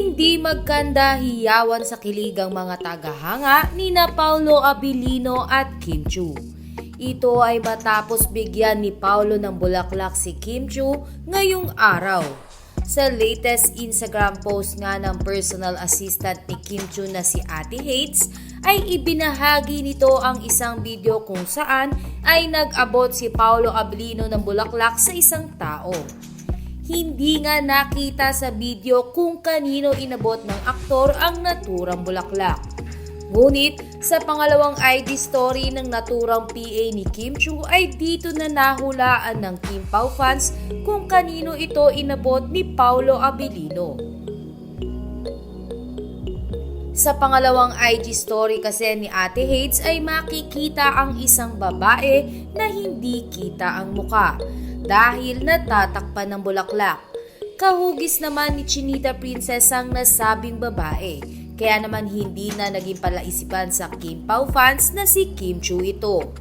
Hindi magkanda hiyawan sa kiligang mga tagahanga ni na Paulo Abilino at Kim Chu. Ito ay matapos bigyan ni Paulo ng bulaklak si Kim Chu ngayong araw. Sa latest Instagram post nga ng personal assistant ni Kim Chu na si Ate Hates, ay ibinahagi nito ang isang video kung saan ay nag-abot si Paulo Abilino ng bulaklak sa isang tao. Hindi nga nakita sa video kung kanino inabot ng aktor ang naturang bulaklak. Ngunit sa pangalawang ID story ng naturang PA ni Kim Chu ay dito na nahulaan ng Kim Pao fans kung kanino ito inabot ni Paulo Abilino. Sa pangalawang IG story kasi ni Ate Hades ay makikita ang isang babae na hindi kita ang muka dahil natatakpan ng bulaklak. Kahugis naman ni Chinita Princess ang nasabing babae, kaya naman hindi na naging palaisipan sa Kim Pao fans na si Kim Chu ito.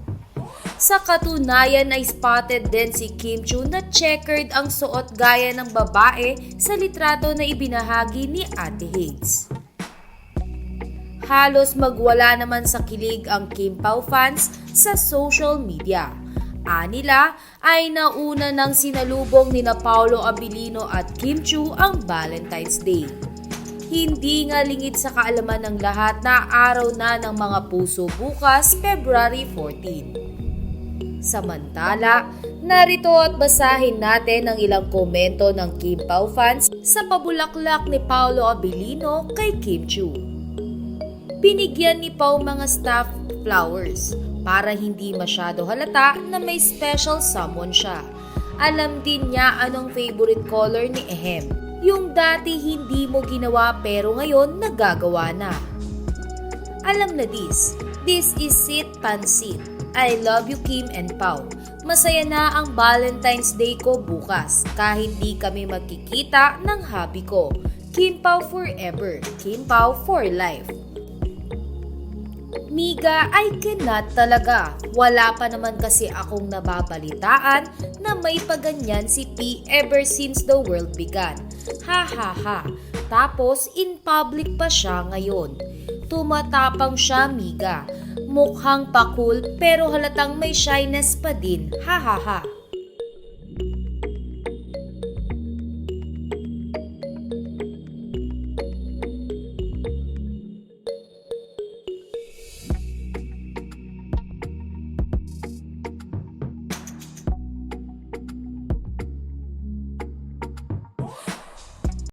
Sa katunayan ay spotted din si Kim Chu na checkered ang suot gaya ng babae sa litrato na ibinahagi ni Ate Hades. Halos magwala naman sa kilig ang Kim Pao fans sa social media. Anila ay nauna ng sinalubong ni na Paolo Abilino at Kim Chu ang Valentine's Day. Hindi nga lingid sa kaalaman ng lahat na araw na ng mga puso bukas, February 14. Samantala, narito at basahin natin ang ilang komento ng Kim Pao fans sa pabulaklak ni Paolo Abilino kay Kim Chu. Binigyan ni Pao mga staff flowers para hindi masyado halata na may special someone siya. Alam din niya anong favorite color ni Ehem. Yung dati hindi mo ginawa pero ngayon nagagawa na. Alam na this. This is Sit Pansit. I love you Kim and Pau. Masaya na ang Valentine's Day ko bukas kahit di kami magkikita ng hobby ko. Kim Pao forever. Kim Pao for life. Miga, I cannot talaga. Wala pa naman kasi akong nababalitaan na may paganyan si P ever since the world began. Ha ha ha. Tapos in public pa siya ngayon. Tumatapang siya, Miga. Mukhang pa cool pero halatang may shyness pa din. Ha ha ha.